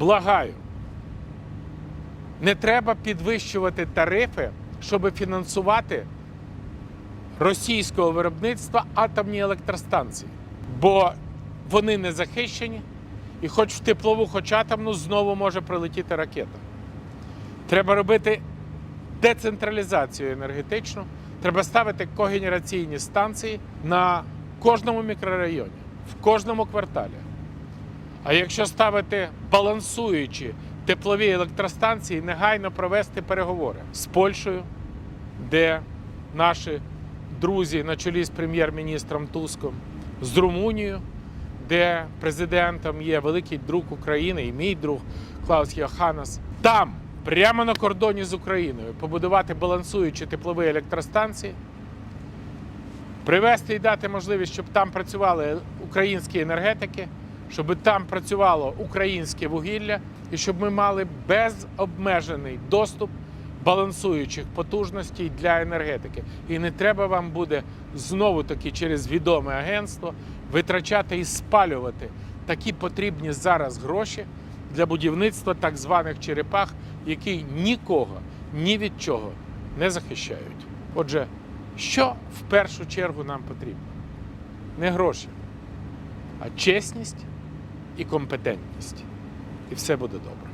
Благаю, не треба підвищувати тарифи, щоб фінансувати російського виробництва атомні електростанції, бо вони не захищені, і хоч в теплову, хоч атомну, знову може прилетіти ракета. Треба робити децентралізацію енергетичну, треба ставити когенераційні станції на кожному мікрорайоні, в кожному кварталі. А якщо ставити балансуючі теплові електростанції, негайно провести переговори з Польщею, де наші друзі на чолі з прем'єр-міністром Туском, з Румунією, де президентом є великий друг України і мій друг Клаус Йоханнес. Там, прямо на кордоні з Україною, побудувати балансуючі теплові електростанції, привести і дати можливість, щоб там працювали українські енергетики, щоб там працювало українське вугілля, і щоб ми мали безобмежений доступ балансуючих потужностей для енергетики. І не треба вам буде знову таки через відоме агентство витрачати і спалювати такі потрібні зараз гроші для будівництва так званих черепах, які нікого ні від чого не захищають. Отже, що в першу чергу нам потрібно? Не гроші, а чесність і компетентність. І все буде добре.